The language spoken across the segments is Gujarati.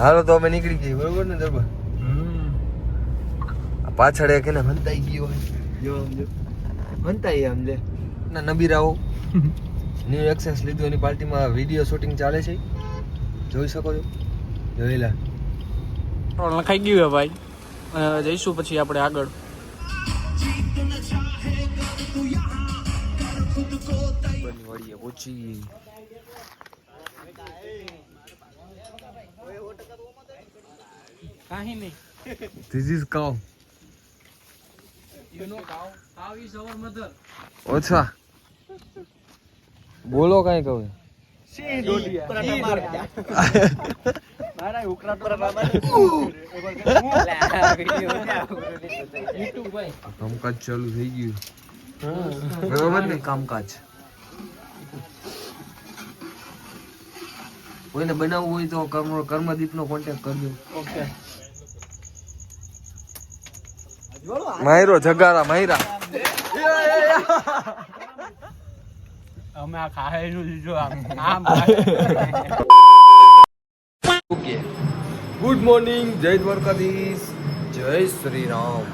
હાલો તો અમે નીકળી જઈએ બરોબર ને દરબાર? પાછળ એક એને હંતાઈ ગયો હોય. જો આમ જો. હંતાઈ આમ લે. ના નબીરાઓ. ન્યુ એક્સેસ લીધું એની પાર્ટીમાં વીડિયો શૂટિંગ ચાલે છે. જોઈ શકો છો. જોયેલા લે. પેટ્રોલ નખાઈ ગયું હે ભાઈ. જઈશું પછી આપણે આગળ. પહોંચી કાંઈ નહીં. This is cow you know cow cow is hour mother ઓછા. બોલો કઈ કહું. યુટ્યુબ ભાઈ કામકાજ ચાલુ થઈ ગયું. બરોબર ને કામકાજ. કોઈને બનાવવું હોય તો કર્મ કર્મદીપ નો કોન્ટેક્ટ કરજો. ઓકે માયરો જગારા માયરા. અમે આ ખાહેલું લીધું આમ આમ ઓકે. ગુડ મોર્નિંગ જય દ્વારકાધીશ જય શ્રી રામ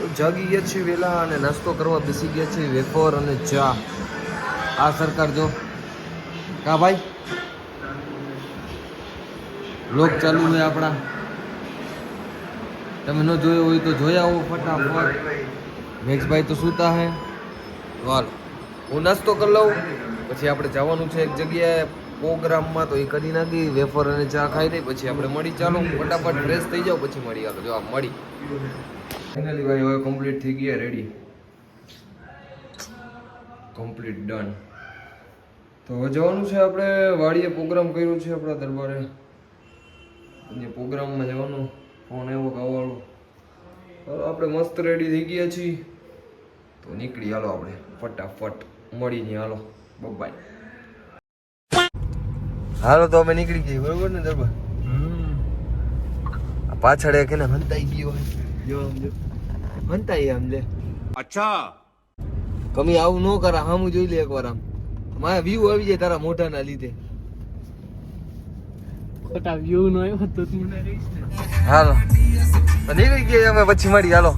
જગી જાગી ગયા છીએ વેલા અને નાસ્તો કરવા બેસી ગયા છીએ વેફર અને ચા. આ સરકાર જો. કા ભાઈ? લોક ચાલુ છે આપણા. તમે ન જોયો હોય તો જોયા આવો ફટાફટ. મેક્સભાઈ તો સૂતા હે. વાલો, હું નાસ્તો કરી લઉં. પછી આપણે જવાનું છે એક જગ્યાએ પ્રોગ્રામમાં તો એ કરી નાખી, વેફર અને ચા ખાઈ લઈ, પછી આપણે મળી. ચાલો ફટાફટ ફ્રેશ થઈ જાવ પછી મળી આવો જો મળી. ફાઇનલી ભાઈ, હવે કમ્પ્લીટ થઈ ગયા રેડી કમ્પ્લીટ ડન તો હવે જવાનું છે આપણે, વાડીએ પ્રોગ્રામ કર્યો છે આપણા દરબારે. પ્રોગ્રામમાં જવાનું. ફોન એવો કાવાળો હાલો આપણે મસ્ત રેડી થઈ ગયા છીએ. તો નીકળી હાલો આપણે. ફટાફટ મળી જઈએ હાલો. બબાઈ હાલો તો અમે નીકળી ગઈ બરોબર ને દરબાર? પાછળ એક એને હંતાઈ ગયો જો આમ જો. હંતાઈ આમ લે. અચ્છા. કમી આવું ન કરા હામું જોઈ લે એકવાર આમ. મારા વ્યૂ આવી જાય તારા મોઢાના લીધે. ખોટા વ્યૂ નો આવ્યો તો તું મને રહીશ ને હાલો નીકળી અમે પછી મળી હાલો.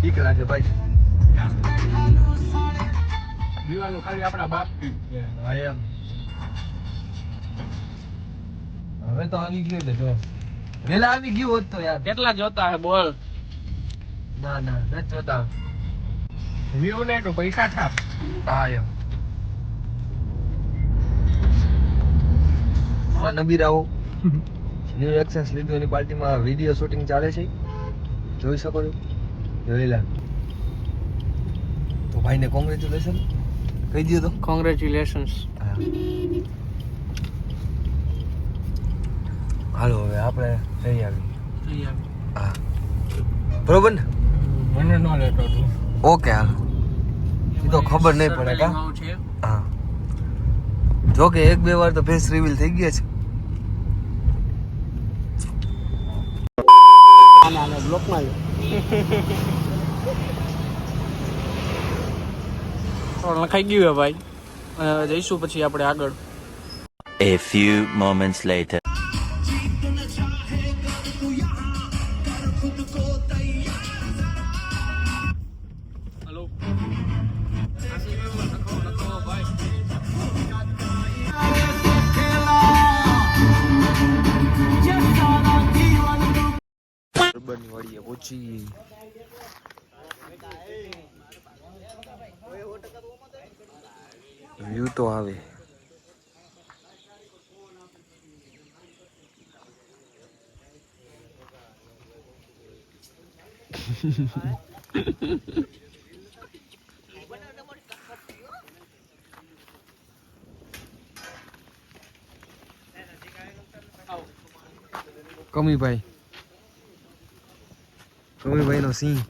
ઠીક રાખે ભાઈ. દીવાનું ખાલી આપણા બાપ. હવે તો આવી ગયો ને જો. વેલા આવી ગયું હોત તો યાર. કેટલા જોતા હે બોલ. ના ના નથી જોતા. વ્યૂ ને તો પૈસા થાપ. હા એમ. આ નબીરાઓ ન્યુ એક્સેન્સ લીધું એની પાર્ટીમાં વીડિયો શૂટિંગ ચાલે છે. જોઈ શકો છો. જોઈલા તો ભાઈને કોંગ્રેચ્યુલેશન કહી દીધો તો. કોંગ્રેચ્યુલેશન્સ હાલો હવે આપણે થઈ આવી. હા. બરોબર ને? મને ન લેતો તું. ઓકે હાલો. એ તો ખબર નહીં પડે કા? હા. જો કે એક બે વાર તો ફેસ રિવીલ થઈ ગયા છે આને આને બ્લોકમાં પેટ્રોલ નખાઈ ગયું હે ભાઈ. જઈશું પછી આપણે આગળ. A few moments later. બની વળીએ પહોંચી વ્યૂ તો આવે. કમીભાઈ કમીભાઈ નો સિંહ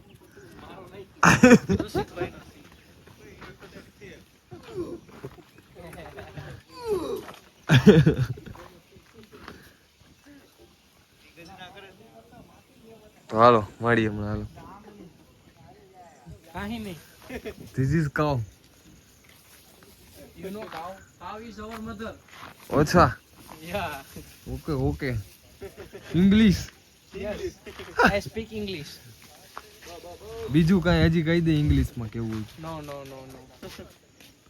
તો હાલો મળીએ હમણાં હાલો કાંઈ નહીં this is cow You know how how is our mother? ઓછા Yeah. Okay okay English Yes. I speak English. બીજું કાંઈ હજી કહી દે ઇંગ્લિશમાં કેવું No, no, no, no.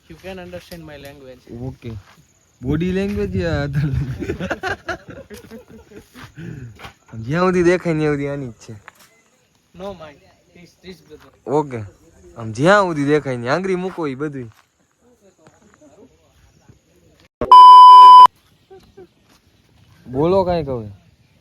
you can understand my language. Okay body language yeah other જ્યાં સુધી દેખાય ને સુધી આની જ છે No, my. This, this brother. Okay આમ જ્યાં સુધી દેખાય ને આંગળી મૂકો એ બધું બોલો કાંઈ કહે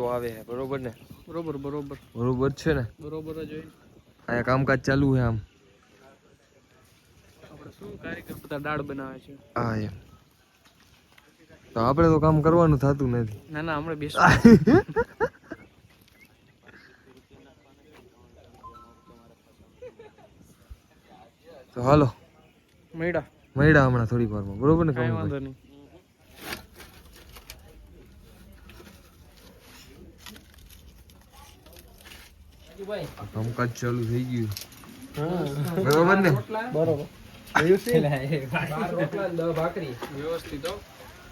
તો આવે છે બરોબર ને? બરોબર બરોબર. બરોબર છે ને? બરોબર જ હોય. અહીંયા કામકાજ ચાલુ છે આમ. આપણે શું કાર્યક્રમ બધા દાળ બનાવે છે? હા એમ. તો આપણે તો કામ કરવાનું થતું નથી. ના ના હમણાં બેસ. તો હાલો. મૈડા મૈડા હમણાં થોડી વારમાં. બરોબર ને કાંઈ વાંધો નહીં. કામકાજ ચાલુ થઈ ગયું. બરોબર ને? બરોબર.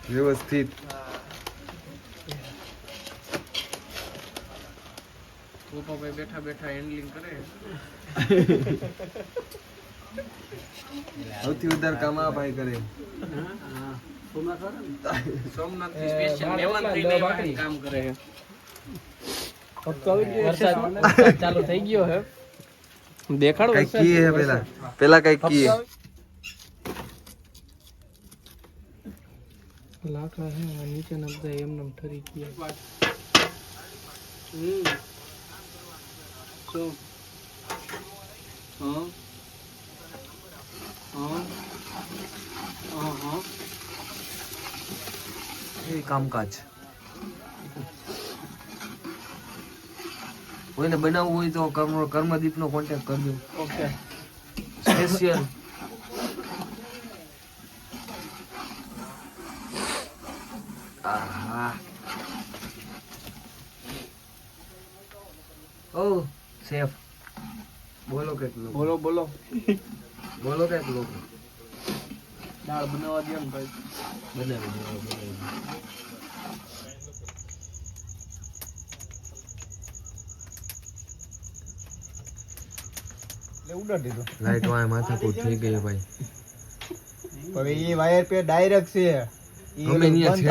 વ્યવસ્થિત. ગોપાભાઈ બેઠા બેઠા હેન્ડલિંગ કરે. સૌથી વધારે કામ આ ભાઈ કરે. સોમનાથ સોમનાથ સ્પેશિયલ કામ કરે. ચાલુ થઈ ગયો હે દેખાડો કંઈક કીએ હે પેલા પેલા કંઈક કીએ લાકડા હે આ નીચેના બધા એમને એમ ઠરી ગયા હમ શું હા હા હા હા એ કામકાજ કોઈને બનાવવું હોય તો કર્મ કર્મદીપ નો કોન્ટેક્ટ કરજો. ઓકે. સ્પેશિયલ આહા. ઓ સેફ બોલો કેટલું બોલો બોલો. બોલો લોકો. દાળ બનાવવા દે ને ભાઈ. બનાવી બનાવી દો ઉડાડી દીધો લાઈટ વાય માથાકૂટ થઈ ગઈ ભાઈ. હવે એ વાયર પે ડાયરેક્ટ છે. અમે ઓલું છે બંધ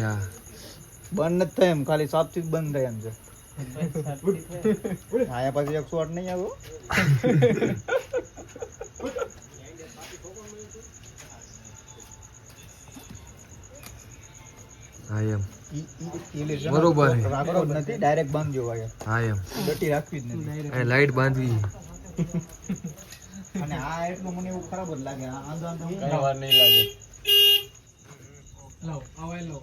હા. બંધ નથી થાય એમ ખાલી સાપથી બંધ થાય એમ છે. આયા પછી એકસો આઠ નહીં આવ્યો હા એમ. બરોબર નથી ડાયરેક્ટ બાંધજો વાયર. હા એમ. રાખવી જ નથી. લાઈટ બાંધવી અને આ એટલું મને એવું ખરાબ જ લાગે. આ આંધો આંધો નહીં લાગે. લો અવાય લો.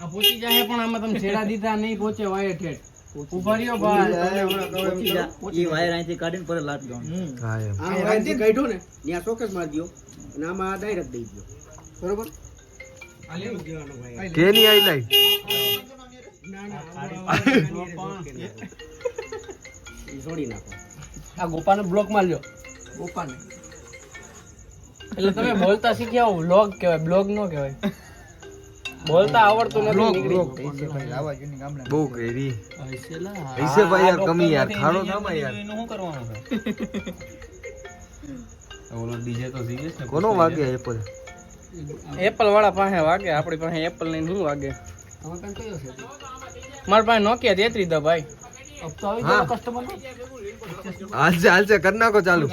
આ પોચી જાય પણ આમાં તમે છેડા દીધા નહીં પોચે વાય ઠેઠ. ઊભા ભાઈ તમને હમણાં કહું એમ પહોંચી જા. ઈ વાયર અહીંથી કાઢીને પરત લાટ દો હા આ વાયરથી કાઢ્યો ને ત્યાં ચોક્કસ મારી દો અને આમાં ડાયરેક્ટ દઈ દો બરોબર? જોડી નાખો. આ ગોપાને બ્લોક લ્યો. ગોપાને એટલે તમે બોલતા શીખ્યા હો બ્લોગ કહેવાય બ્લોગ નો કહેવાય. બોલતા આવડતું નથી બહુ ગેરી. પૈસે ભાઈ યાર કમી યાર. ખાડો નામાં યાર. શું કરવાનું ઓલો ડીજે તો શીખે છે કોનો વાગે એપલ એપલ વાળા પાસે વાગે આપણી પાસે એપલ લઈને શું વાગે? તમારે પાસે કયો છે? મારા પાસે નોકિયા તેત્રી દા ભાઈ. હાલશે હાલશે કરી નાખો ચાલુ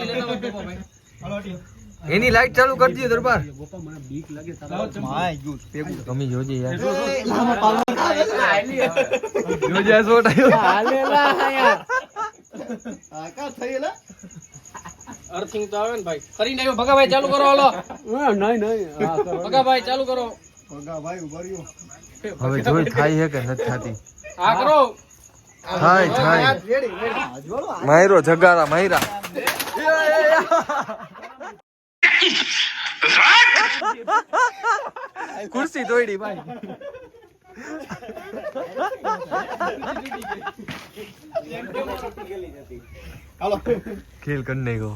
એની લાઈટ ચાલુ કરી દઈએ દરબાર તમે જોજે યાર જોજે. અર્થિંગ તો આવે ને ભાઈ કરીને આવ્યો ભગાભાઈ ચાલુ કરો હાલો નહીં નહીં ભગાભાઈ ચાલુ કરો હવે જોઈ થાય છે કે નથી થતી આ કરો થાય થાય માયરો જગારા માયરા. ખુરશી તોડી ભાઈ. ખેલ કર નહીં ગો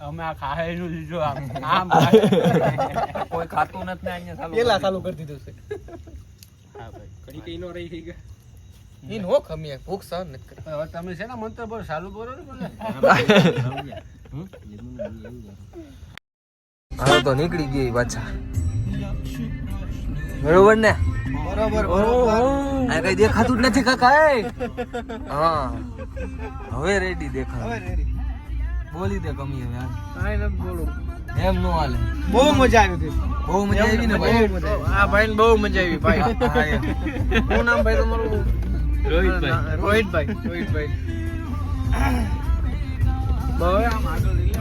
અમે આ ખાયનું આમ આમ કોઈ ખાતું નથી ને અહીંયા પેલા ચાલુ કરી દીધું છે. કડી કઈ નો રહી થઈ હો ભૂખ સહન નથી કરી હવે તમે છે ને મંત્ર બોલ? ચાલુ બોલો ને બોલે હવે તો નીકળી ગઈ પાછા. બરોબર ને? બરોબર આ કઈ દેખાતું જ નથી કાકા એ? હા. હવે રેડી દેખાય. બોલી દે કમી હવે કાઈ બોલું. એમ નો હાલે. બહુ મજા આવી બહુ મજા આવી ને ભાઈ? આ ભાઈ બહુ મજા આવી ભાઈ. હું. શું નામ ભાઈ તમારું? રોહિતભાઈ. રોહિતભાઈ રોહિતભાઈ. બહુ આમ આગળ લઈ લે.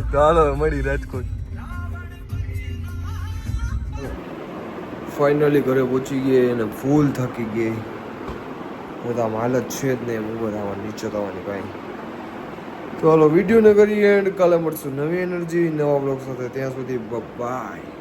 તો હાલો મળી રાજકોટ. ફાઇનલી ઘરે પહોંચી ગયે અને ફૂલ થકી ગઈ બધામાં હાલત છે જ નહીં બધામાં નીચે થવાની કાંઈ તો હાલો વિડીયોને કરીએ એન્ડ કાલે મળશું નવી એનર્જી નવા બ્લોગ સાથે. ત્યાં સુધી બાય